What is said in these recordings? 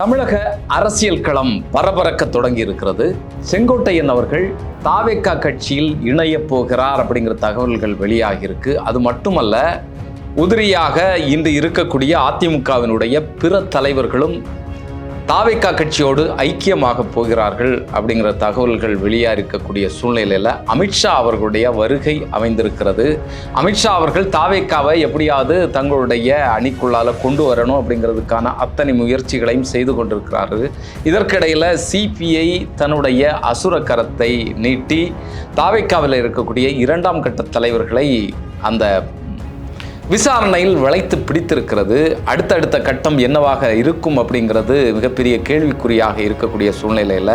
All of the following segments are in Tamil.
தமிழக அரசியல் களம் பரபரக்க தொடங்கி இருக்கிறது செங்கோட்டையன் அவர்கள் தாவேக்கா கட்சியில் இணையப் போகிறார் அப்படிங்கிற தகவல்கள் வெளியாகி இருக்கு அது மட்டுமல்ல உதிரியாக இன்று இருக்கக்கூடிய அதிமுகவினுடைய பிற தலைவர்களும் தாவேக்கா கட்சியோடு ஐக்கியமாக போகிறார்கள் அப்படிங்கிற தகவல்கள் வெளியாக இருக்கக்கூடிய சூழ்நிலையில் அமித்ஷா அவர்களுடைய வருகை அமைந்திருக்கிறது. அமித்ஷா அவர்கள் தாவேக்காவை எப்படியாவது தங்களுடைய அணிக்குள்ளால் கொண்டு வரணும் அப்படிங்கிறதுக்கான அத்தனை முயற்சிகளையும் செய்து கொண்டிருக்கிறார்கள். இதற்கிடையில் சிபிஐ தன்னுடைய அசுர கரத்தை நீட்டி தாவேக்காவில் இருக்கக்கூடிய இரண்டாம் கட்ட தலைவர்களை அந்த விசாரணையில் வளைத்து பிடித்திருக்கிறது. அடுத்தடுத்த கட்டம் என்னவாக இருக்கும் அப்படிங்கிறது மிகப்பெரிய கேள்விக்குறியாக இருக்கக்கூடிய சூழ்நிலையில்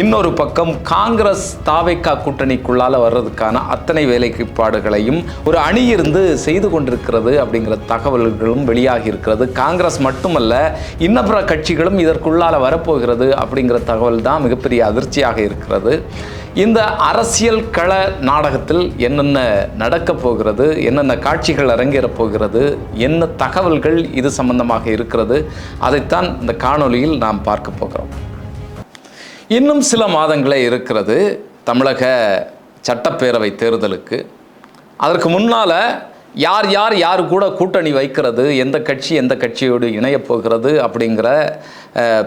இன்னொரு பக்கம் காங்கிரஸ் தாவைக்கா கூட்டணிக்குள்ளால் வர்றதுக்கான அத்தனை வேலைப்பாடுகளையும் ஒரு அணி இருந்து செய்து கொண்டிருக்கிறது அப்படிங்கிற தகவல்களும் வெளியாகி இருக்கிறது. காங்கிரஸ் மட்டுமல்ல இன்னப்புற கட்சிகளும் இதற்குள்ளால வரப்போகிறது அப்படிங்கிற தகவல் தான் மிகப்பெரிய அதிர்ச்சியாக இருக்கிறது. இந்த அரசியல் கள நாடகத்தில் என்னென்ன நடக்கப் போகிறது என்னென்ன காட்சிகள் அரங்கேறப் போகிறது என்ன தகவல்கள் இது சம்பந்தமாக இருக்கிறது அதைத்தான் இந்த காணொலியில் நாம் பார்க்க போகிறோம். இன்னும் சில மாதங்களே இருக்கிறது தமிழக சட்டப்பேரவை தேர்தலுக்கு. அதற்கு முன்னால் யார் யார் யார் கூட கூட்டணி வைக்கிறது எந்த கட்சி எந்த கட்சியோடு இணையப் போகிறது அப்படிங்கிற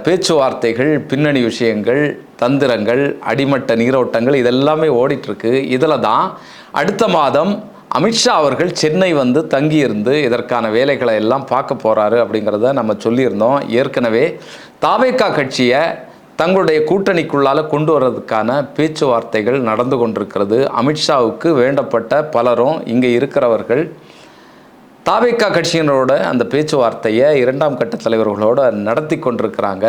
பேச்சுவார்த்தைகள் பின்னணி விஷயங்கள் தந்திரங்கள் அடிமட்ட நீரோட்டங்கள் இதெல்லாமே ஓடிட்டுருக்கு. இதில் தான் அடுத்த மாதம் அமித்ஷா அவர்கள் சென்னை வந்து தங்கியிருந்து இதற்கான வேலைகளை எல்லாம் பார்க்க போகிறாரு அப்படிங்கிறத நம்ம சொல்லியிருந்தோம். ஏற்கனவே தாவேக்கா கட்சியை தங்களுடைய கூட்டணிக்குள்ளால் கொண்டு வர்றதுக்கான பேச்சுவார்த்தைகள் நடந்து கொண்டிருக்கிறது. அமித்ஷாவுக்கு வேண்டப்பட்ட பலரும் இங்கே இருக்கிறவர்கள். தாவேக்கா கட்சியினரோட அந்த பேச்சுவார்த்தையை இரண்டாம் கட்ட தலைவர்களோடு நடத்தி கொண்டிருக்கிறாங்க.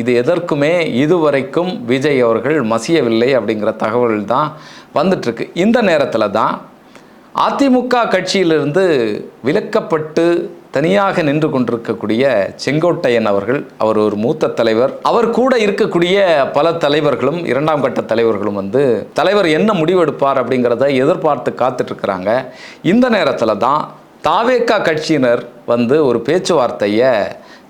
இது எதற்குமே இதுவரைக்கும் விஜய் அவர்கள் மசியவில்லை அப்படிங்கிற தகவல் தான் வந்துட்டுருக்கு. இந்த நேரத்தில் தான் அதிமுக கட்சியிலிருந்து விலக்கப்பட்டு தனியாக நின்று கொண்டிருக்கக்கூடிய செங்கோட்டையன் அவர்கள் அவர் ஒரு மூத்த தலைவர். அவர் கூட இருக்கக்கூடிய பல தலைவர்களும் இரண்டாம் கட்ட தலைவர்களும் வந்து தலைவர் என்ன முடிவெடுப்பார்? அப்படிங்கிறத எதிர்பார்த்து காத்துட்ருக்கிறாங்க. இந்த நேரத்தில் தான் தாவேக்கா கட்சியினர் வந்து ஒரு பேச்சுவார்த்தையை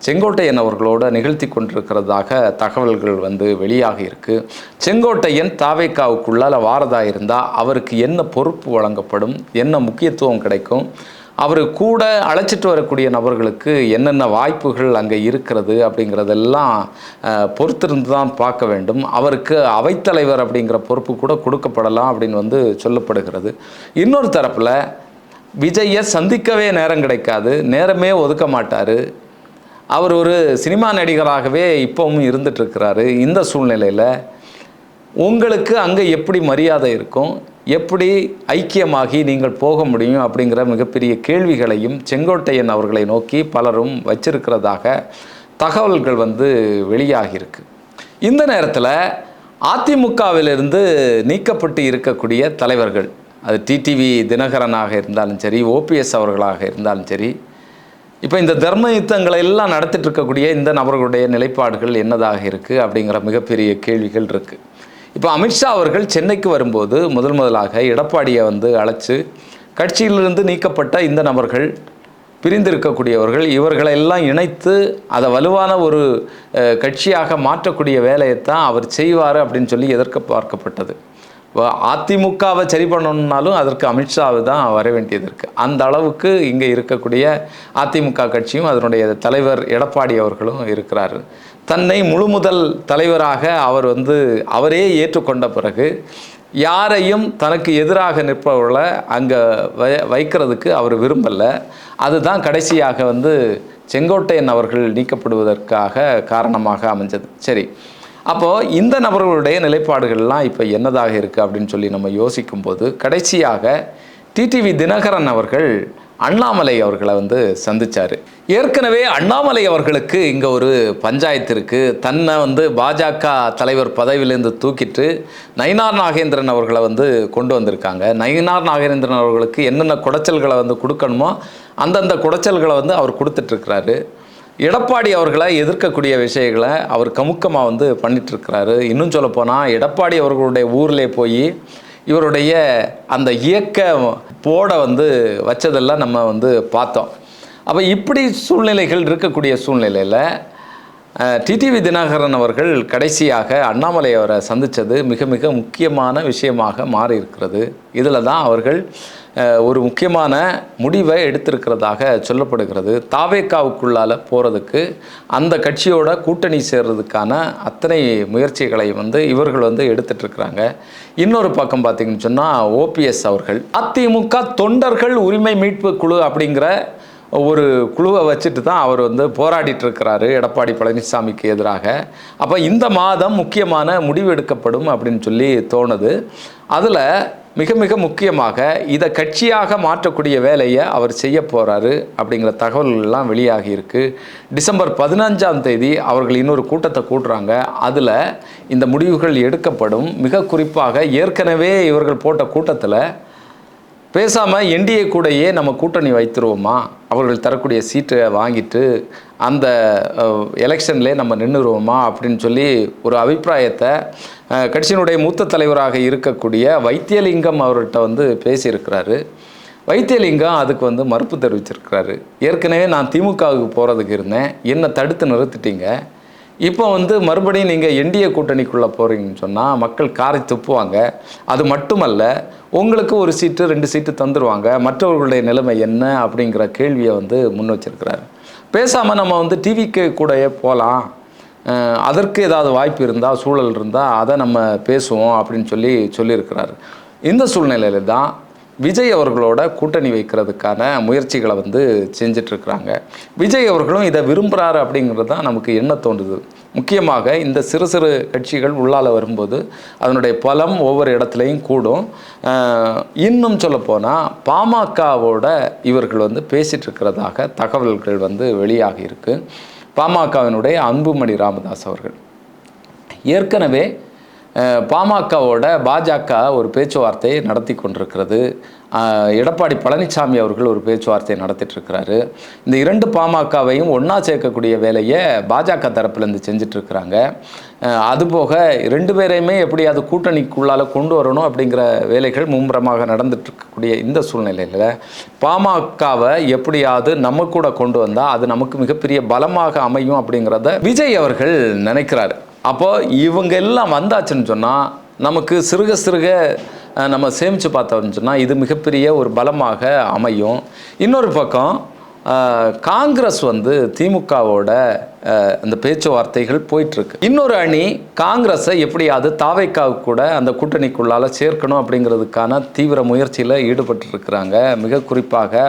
செங்கோட்டையன் அவர்களோடு நிகழ்த்தி கொண்டிருக்கிறதாக தகவல்கள் வந்து வெளியாக இருக்குது செங்கோட்டையன் தாவேக்காவுக்குள்ளால வாரதாக இருந்தால் அவருக்கு என்ன பொறுப்பு வழங்கப்படும் என்ன முக்கியத்துவம் கிடைக்கும் அவர் கூட அழைச்சிட்டு வரக்கூடிய நபர்களுக்கு என்னென்ன வாய்ப்புகள் அங்கே இருக்கிறது அப்படிங்கிறதெல்லாம் பொறுத்திருந்து தான் பார்க்க வேண்டும். அவருக்கு அவைத்தலைவர் அப்படிங்கிற பொறுப்பு கூட கொடுக்கப்படலாம் அப்படின்னு வந்து சொல்லப்படுகிறது. இன்னொரு தரப்பில் விஜயை சந்திக்கவே நேரம் கிடைக்காது நேரமே ஒதுக்க மாட்டார். அவர் ஒரு சினிமா நடிகராகவே இப்போவும் இருந்துட்டு இருக்கிறாரு. இந்த சூழ்நிலையில் உங்களுக்கு அங்கே எப்படி மரியாதை இருக்கும்? எப்படி ஐக்கியமாகி நீங்கள் போக முடியும் அப்படிங்கிற மிகப்பெரிய கேள்விகளையும் செங்கோட்டையன் அவர்களை நோக்கி பலரும் வச்சிருக்கிறதாக தகவல்கள் வந்து வெளியாகியிருக்கு. இந்த நேரத்தில் அதிமுகவிலிருந்து நீக்கப்பட்டு இருக்கக்கூடிய தலைவர்கள் அது டிடிவி தினகரனாக இருந்தாலும் சரி ஓபிஎஸ் அவர்களாக இருந்தாலும் சரி இப்போ இந்த தர்ம யுத்தங்களை எல்லாம் நடத்திட்டு இருக்கக்கூடிய இந்த நபர்களுடைய நிலைப்பாடுகள் என்னதாக இருக்குது அப்படிங்கிற மிகப்பெரிய கேள்விகள் இருக்குது இப்போ அமித்ஷா அவர்கள் சென்னைக்கு வரும்போது முதல் முதலாக எடப்பாடியை வந்து அழைச்சு கட்சியிலிருந்து நீக்கப்பட்ட இந்த நபர்கள் பிரிந்திருக்கக்கூடியவர்கள் இவர்களை எல்லாம் இணைத்து அதை வலுவான ஒரு கட்சியாக மாற்றக்கூடிய வேலையைத்தான் அவர் செய்வார் அப்படின்னு சொல்லி எதிர்க்க பார்க்கப்பட்டது. அதிமுகவை சரி பண்ணணும்னாலும் அதற்கு அமித்ஷாவை தான் வர வேண்டியது இருக்குது அந்த அளவுக்கு இங்கே இருக்கக்கூடிய அதிமுக கட்சியும் அதனுடைய தலைவர் எடப்பாடி அவர்களும் இருக்கிறாரு. தன்னை முழு முதல் தலைவராக அவர் வந்து அவரே ஏற்றுக்கொண்ட பிறகு யாரையும் தனக்கு எதிராக நிற்பவர்களை அங்கே வை வைக்கிறதுக்கு அவர் விரும்பலை. அதுதான் கடைசியாக வந்து செங்கோட்டையன் அவர்கள் நீக்கப்படுவதற்காக காரணமாக அமைஞ்சது. சரி அப்போது இந்த நபர்களுடைய நிலைப்பாடுகள்லாம் இப்போ என்னதாக இருக்குது அப்படின்னு சொல்லி நம்ம யோசிக்கும்போது கடைசியாக டிடிவி தினகரன் அவர்கள் அண்ணாமலை அவர்களை வந்து சந்திச்சார். ஏற்கனவே அண்ணாமலை அவர்களுக்கு இங்கே ஒரு பஞ்சாயத்து இருக்குது தன்னை வந்து பாஜக தலைவர் பதவியிலேருந்து தூக்கிட்டு நயினார் நாகேந்திரன் அவர்களை வந்து கொண்டு வந்திருக்காங்க. நயினார் நாகேந்திரன் அவர்களுக்கு என்னென்ன குடைச்சல்களை வந்து கொடுக்கணுமோ அந்தந்த குடைச்சல்களை வந்து அவர் கொடுத்துட்ருக்கிறாரு எடப்பாடி அவர்களை எதிர்க்கக்கூடிய விஷயங்களை அவர் கமுக்கமாக வந்து பண்ணிட்டு இருக்கிறாரு இன்னும் சொல்லப்போனால் எடப்பாடி அவர்களுடைய ஊரில் போய் இவருடைய அந்த இயக்க போட வந்து வச்சதெல்லாம் நம்ம வந்து பார்த்தோம். அப்போ இப்படி சூழ்நிலைகள் இருக்கக்கூடிய சூழ்நிலையில் டிடிவி தினகரன் அவர்கள் கடைசியாக அண்ணாமலை அவரை சந்தித்தது மிக மிக முக்கியமான விஷயமாக மாறி இருக்கிறது இதில் தான் அவர்கள் ஒரு முக்கியமான முடிவை எடுத்திருக்கிறதாக சொல்லப்படுகிறது. தாவேக்காவுக்குள்ளால் போகிறதுக்கு அந்த கட்சியோட கூட்டணி சேர்றதுக்கான அத்தனை முயற்சிகளை வந்து இவர்கள் வந்து எடுத்துட்ருக்கிறாங்க இன்னொரு பக்கம் பார்த்திங்கன்னு சொன்னால் ஓபிஎஸ் அவர்கள் அதிமுக தொண்டர்கள் உரிமை மீட்பு குழு அப்படிங்கிற ஒரு குழுவை வச்சுட்டு தான் அவர் வந்து போராடிட்டு இருக்கிறாரு எடப்பாடி பழனிசாமிக்கு எதிராக. அப்போ இந்த மாதம் முக்கியமான முடிவு எடுக்கப்படும் அப்படின்னு சொல்லி தோணுது. அதில் மிக மிக முக்கியமாக இதை கட்சியாக மாற்றக்கூடிய வேலையை அவர் செய்ய போகிறாரு அப்படிங்கிற தகவல்கள்லாம் வெளியாகி இருக்குது டிசம்பர் பதினஞ்சாம் தேதி அவர்கள் இன்னொரு கூட்டத்தை கூட்டுறாங்க. அதில் இந்த முடிவுகள் எடுக்கப்படும். மிக குறிப்பாக ஏற்கனவே இவர்கள் போட்ட கூட்டத்தில் பேசாமல் என்டிஏ கூடயே நம்ம கூட்டணி வைத்துருவோமா? அவர்கள் தரக்கூடிய சீட்டை வாங்கிட்டு அந்த எலெக்ஷன்லேயே நம்ம நின்றுருவோமா அப்படின்னு சொல்லி ஒரு அபிப்பிராயத்தை கட்சியினுடைய மூத்த தலைவராக இருக்கக்கூடிய வைத்தியலிங்கம் அவர்கிட்ட வந்து பேசியிருக்கிறாரு. வைத்தியலிங்கம் அதுக்கு வந்து மறுப்பு தெரிவிச்சிருக்கிறாரு. ஏற்கனவே நான் திமுகவுக்கு போகிறதுக்கு இருந்தேன். என்னை தடுத்து நிறுத்திட்டீங்க. இப்போ வந்து மறுபடியும் நீங்கள் என்டிஏ கூட்டணிக்குள்ளே போகிறீங்கன்னு சொன்னால் மக்கள் காரை துப்புவாங்க. அது மட்டுமல்ல உங்களுக்கு ஒரு சீட்டு ரெண்டு சீட்டு தந்துடுவாங்க மற்றவர்களுடைய நிலைமை என்ன அப்படிங்கிற கேள்வியை வந்து முன் வச்சிருக்கிறாரு. பேசாமல் நம்ம வந்து டிவிக்கு கூடயே போகலாம் அதற்கு ஏதாவது வாய்ப்பு இருந்தால் சூழல் இருந்தால் அதை நம்ம பேசுவோம் அப்படின்னு சொல்லி சொல்லியிருக்கிறாரு. இந்த சூழ்நிலையில் தான் விஜய் அவர்களோட கூட்டணி வைக்கிறதுக்கான முயற்சிகளை வந்து செஞ்சிட்ருக்கிறாங்க. விஜய் அவர்களும் இதை விரும்புகிறாரு அப்படிங்கிறது தான் நமக்கு என்ன தோன்றுது? முக்கியமாக இந்த சிறு சிறு கட்சிகள் உள்ளால வரும்போது அதனுடைய பலம் ஒவ்வொரு இடத்துலையும் கூடும். இன்னும் சொல்லப்போனால் பாமகவோட இவர்கள் வந்து பேசிகிட்ருக்கிறதாக தகவல்கள் வந்து வெளியாகி இருக்குது பாமகவினுடைய அன்புமணி ராமதாஸ் அவர்கள். ஏற்கனவே பாமகவோட பாஜக ஒரு பேச்சுவார்த்தையை நடத்தி கொண்டிருக்கிறது. எடப்பாடி பழனிசாமி அவர்கள் ஒரு பேச்சுவார்த்தையை நடத்திட்டுருக்கிறாரு இந்த இரண்டு பாமகவையும் ஒன்றா சேர்க்கக்கூடிய வேலையை பாஜக தரப்புலேருந்து செஞ்சிட்ருக்கிறாங்க அதுபோக ரெண்டு பேரையுமே எப்படியாவது கூட்டணிக்குள்ளால் கொண்டு வரணும் அப்படிங்கிற வேலைகள் மும்முரமாக நடந்துட்டுருக்கக்கூடிய இந்த சூழ்நிலையில் பாமகவை எப்படியாவது நம்ம கூட கொண்டு வந்தால் அது நமக்கு மிகப்பெரிய பலமாக அமையும் அப்படிங்கிறத விஜய் அவர்கள் நினைக்கிறாரு. அப்போது இவங்க எல்லாம் வந்தாச்சுன்னு சொன்னால் நமக்கு சிறுக சிறுக நம்ம சேமித்து பார்த்தோம்னு சொன்னால் இது மிகப்பெரிய ஒரு பலமாக அமையும். இன்னொரு பக்கம் காங்கிரஸ் வந்து திமுகவோட அந்த பேச்சுவார்த்தைகள் போயிட்டுருக்கு. இன்னொரு அணி காங்கிரஸை எப்படியாவது தாவைக்காவுக்கு கூட அந்த கூட்டணிக்குள்ளால் சேர்க்கணும் அப்படிங்கிறதுக்கான தீவிர முயற்சியில் ஈடுபட்டிருக்கிறாங்க. மிக குறிப்பாக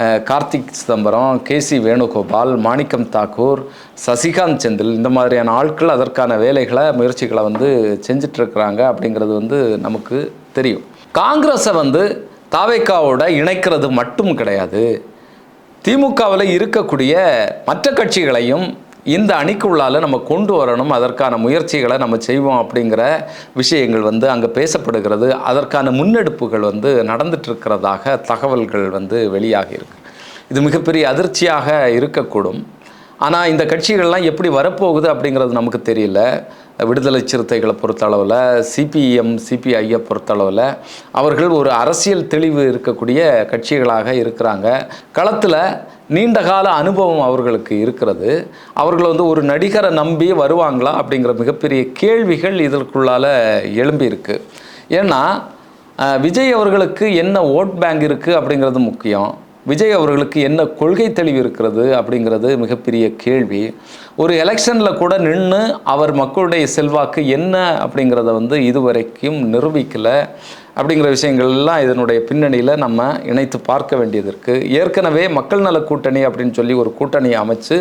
கார்த்திக் சிதம்பரம் கேசி வேணுகோபால் மாணிக்கம் தாக்கூர் சசிகாந்த் செந்தில் இந்த மாதிரியான ஆட்கள் அதற்கான வேலைகளை முயற்சிகளை வந்து செஞ்சிட்ருக்கிறாங்க அப்படிங்கிறது வந்து நமக்கு தெரியும். காங்கிரஸை வந்து தாவேக்காவோட இணைக்கிறது மட்டும் கிடையாது. திமுகவில் இருக்கக்கூடிய மற்ற கட்சிகளையும் இந்த அணிக்குள்ளால நம்ம கொண்டு வரணும் அதற்கான முயற்சிகளை நம்ம செய்வோம் அப்படிங்கிற விஷயங்கள் வந்து அங்கே பேசப்படுகிறது. அதற்கான முன்னெடுப்புகள் வந்து நடந்துட்டுருக்கிறதாக தகவல்கள் வந்து வெளியாகி இருக்கு. இது மிகப்பெரிய அதிர்ச்சியாக இருக்கக்கூடும். ஆனால் இந்த கட்சிகள்லாம் எப்படி வரப்போகுது அப்படிங்கிறது நமக்கு தெரியல. விடுதலை சிறுத்தைகளை பொறுத்தளவில் சிபிஎம் சிபிஐயை பொறுத்தளவில் அவர்கள் ஒரு அரசியல் தெளிவு இருக்கக்கூடிய கட்சிகளாக இருக்கிறாங்க. களத்தில் நீண்டகால அனுபவம் அவர்களுக்கு இருக்கிறது. அவர்கள் வந்து ஒரு நடிகரை நம்பி வருவாங்களா அப்படிங்கிற மிகப்பெரிய கேள்விகள் இதற்குள்ளால எழும்பியிருக்கு. ஏன்னா விஜய் அவர்களுக்கு என்ன ஓட் பேங்க் இருக்குது அப்படிங்கிறது முக்கியம். விஜய் அவர்களுக்கு என்ன கொள்கை தெளிவு இருக்கிறது அப்படிங்கிறது மிகப்பெரிய கேள்வி. ஒரு எலெக்ஷனில் கூட நின்று அவர் மக்களுடைய செல்வாக்கு என்ன அப்படிங்கிறத வந்து இதுவரைக்கும் நிரூபிக்கலை. அப்படிங்கிற விஷயங்கள் எல்லாம் இதனுடைய பின்னணியில் நம்ம இணைத்து பார்க்க வேண்டியது இருக்குது ஏற்கனவே மக்கள் நல கூட்டணி அப்படின்னு சொல்லி ஒரு கூட்டணியை அமைச்சு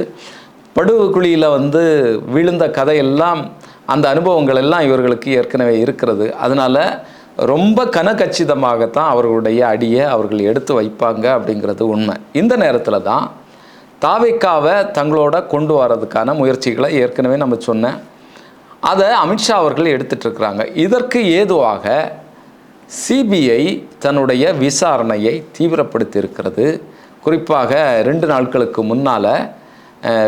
படுகுழியில் வந்து விழுந்த கதையெல்லாம் அந்த அனுபவங்கள் எல்லாம் இவர்களுக்கு ஏற்கனவே இருக்கிறது. அதனால் ரொம்ப கனகச்சிதமாகத்தான் அவர்களுடைய அடியை அவர்கள் எடுத்து வைப்பாங்க அப்படிங்கிறது உண்மை. இந்த நேரத்தில் தான் தாவைக்காவை தங்களோட கொண்டு வரதுக்கான முயற்சிகளை ஏற்கனவே நம்ம சொன்னேன் அதை அமித்ஷா அவர்கள் எடுத்துட்டு இருக்கிறாங்க. இதற்கு ஏதுவாக சிபிஐ தன்னுடைய விசாரணையை தீவிரப்படுத்தி இருக்கிறது குறிப்பாக ரெண்டு நாட்களுக்கு முன்னால்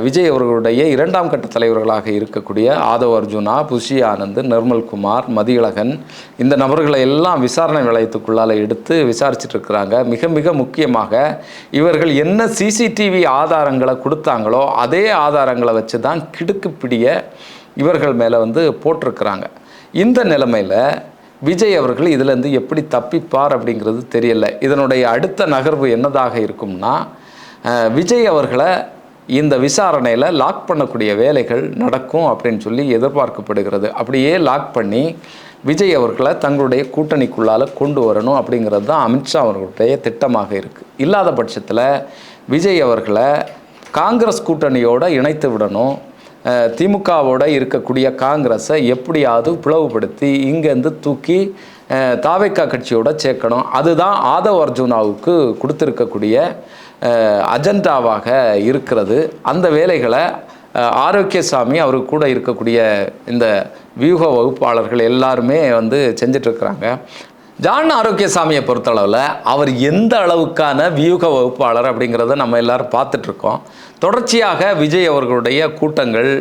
விஜய் அவர்களுடைய இரண்டாம் கட்ட தலைவர்களாக இருக்கக்கூடிய ஆதவ் அர்ஜுனா புஷி ஆனந்த் நிர்மல்குமார் மதியழகன் இந்த நபர்களை எல்லாம் விசாரணை நிலையத்துக்குள்ளால் எடுத்து விசாரிச்சுட்டு இருக்கிறாங்க மிக மிக முக்கியமாக இவர்கள் என்ன சிசிடிவி ஆதாரங்களை கொடுத்தாங்களோ அதே ஆதாரங்களை வச்சு தான் கிடுக்கு பிடிய இவர்கள் மேலே வந்து போட்டிருக்கிறாங்க. இந்த நிலைமையில் விஜய் அவர்கள் இதிலேருந்து எப்படி தப்பிப்பார் அப்படிங்கிறது தெரியல. இதனுடைய அடுத்த நகர்வு என்னதாக இருக்கும்னா விஜய் அவர்களை இந்த விசாரணையில் லாக் பண்ணக்கூடிய வேலைகள் நடக்கும் அப்படின்னு சொல்லி எதிர்பார்க்கப்படுகிறது. அப்படியே லாக் பண்ணி விஜய் அவர்களை தங்களுடைய கூட்டணிக்குள்ளால் கொண்டு வரணும் அப்படிங்கிறது தான் அமித்ஷா அவர்களுடைய திட்டமாக இருக்குது இல்லாத பட்சத்தில் விஜய் அவர்களை காங்கிரஸ் கூட்டணியோடு இணைத்து விடணும். திமுகவோட இருக்கக்கூடிய காங்கிரஸை எப்படியாவது பிளவுபடுத்தி இங்கேருந்து தூக்கி தாவைக்கா தாவேக்கா கட்சியோட சேர்க்கணும். அதுதான் ஆதவ் அர்ஜுனாவுக்கு கொடுத்துருக்கக்கூடிய அஜெண்டாவாக இருக்கிறது. அந்த வேலைகளை ஆரோக்கியசாமி அவரு கூட இருக்கக்கூடிய இந்த வியூக வகுப்பாளர்கள் எல்லாருமே வந்து செஞ்சிட்ருக்கிறாங்க. ஜான் ஆரோக்கியசாமியை பொறுத்தளவில் அவர் எந்த அளவுக்கான வியூக வகுப்பாளர் அப்படிங்கிறத நம்ம எல்லாரும் பார்த்துட்ருக்கோம். தொடர்ச்சியாக விஜய் அவர்களுடைய கூட்டங்கள்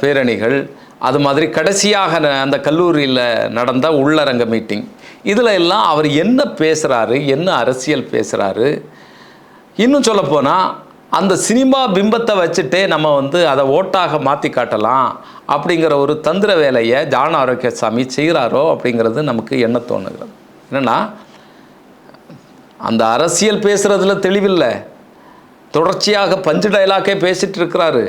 பேரணிகள் அது மாதிரி கடைசியாக ந- அந்த கல்லூரியில் நடந்த உள்ளரங்க மீட்டிங் இதில் எல்லாம் அவர் என்ன பேசுகிறாரு என்ன அரசியல் பேசுகிறாரு இன்னும் சொல்லப்போனால் அந்த சினிமா பிம்பத்தை வச்சுட்டே நம்ம வந்து அதை ஓட்டாக மாற்றி காட்டலாம் அப்படிங்கிற ஒரு தந்திர வேலையை ஜான் ஆரோக்கியசாமி செய்கிறாரோ அப்படிங்கிறது நமக்கு என்ன தோணுகிறது என்னென்னா அந்த அரசியல் பேசுகிறதுல தெளிவில்லை. தொடர்ச்சியாக பஞ்சு டைலாக்கே பேசிகிட்டு இருக்கிறாரு.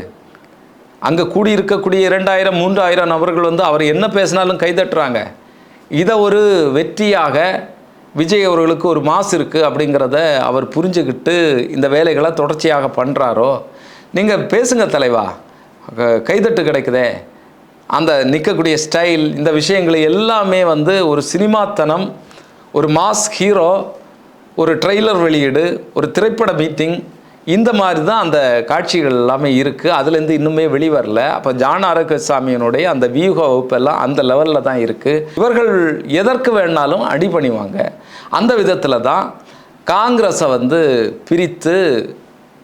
அங்கே கூடியிருக்கக்கூடிய இரண்டாயிரம் மூன்றாயிரம் நபர்கள் வந்து அவர் என்ன பேசினாலும் கைதட்டுறாங்க. இதை ஒரு வெற்றியாக விஜய் அவர்களுக்கு ஒரு மாசு இருக்குது அப்படிங்கிறத அவர் புரிஞ்சுக்கிட்டு இந்த வேலைகளை தொடர்ச்சியாக பண்ணுறாரோ நீங்கள் பேசுங்க தலைவா. க- கைதட்டு கிடைக்குதே. அந்த நிற்கக்கூடிய ஸ்டைல் இந்த விஷயங்கள் எல்லாமே வந்து ஒரு சினிமாத்தனம் ஒரு மாஸ் ஹீரோ ஒரு ட்ரெய்லர் வெளியீடு ஒரு திரைப்பட மீட்டிங் இந்த மாதிரி தான் அந்த காட்சிகள் எல்லாமே இருக்குது அதுலேருந்து இன்னுமே வெளிவரல. அப்போ ஜான் ஆரோக்கியசாமியினுடைய அந்த வியூக வகுப்பெல்லாம் அந்த லெவலில் தான் இருக்குது இவர்கள் எதற்கு வேணாலும் அடி பண்ணிவாங்க அந்த விதத்தில் தான் காங்கிரஸை வந்து பிரித்து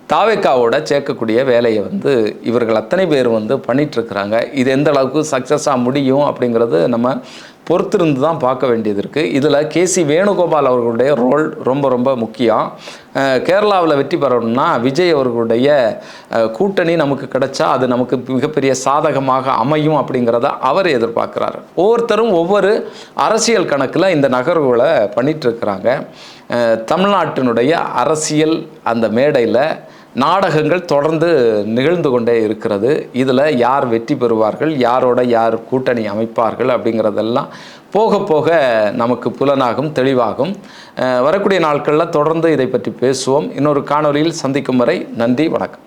தாவேக்காவோட சேர்க்கக்கூடிய வேலையை வந்து இவர்கள் அத்தனை பேர் வந்து பண்ணிகிட்ருக்குறாங்க இது எந்த அளவுக்கு சக்ஸஸாக முடியும் அப்படிங்கிறது நம்ம பொறுத்திருந்து தான் பார்க்க வேண்டியது இருக்குது இதில் கேசி வேணுகோபால் அவர்களுடைய ரோல் ரொம்ப ரொம்ப முக்கியம். கேரளாவில் வெற்றி பெறணும்னா விஜய் அவர்களுடைய கூட்டணி நமக்கு கிடைச்சா அது நமக்கு மிகப்பெரிய சாதகமாக அமையும் அப்படிங்கிறத அவர் எதிர்பார்க்குறாரு. ஒவ்வொருத்தரும் ஒவ்வொரு அரசியல் கணக்கில் இந்த நகர்வுகளை பண்ணிகிட்ருக்கிறாங்க தமிழ்நாட்டினுடைய அரசியல் அந்த மேடையில் நாடகங்கள் தொடர்ந்து நிகழ்ந்து கொண்டே இருக்கிறது. இதில் யார் வெற்றி பெறுவார்கள் யாரோட யார் கூட்டணி அமைப்பார்கள் அப்படிங்கிறதெல்லாம் போக போக நமக்கு புலனாகும் தெளிவாகும். வரக்கூடிய நாட்களில் தொடர்ந்து இதை பற்றி பேசுவோம். இன்னொரு காணொலியில் சந்திக்கும் வரை நன்றி வணக்கம்.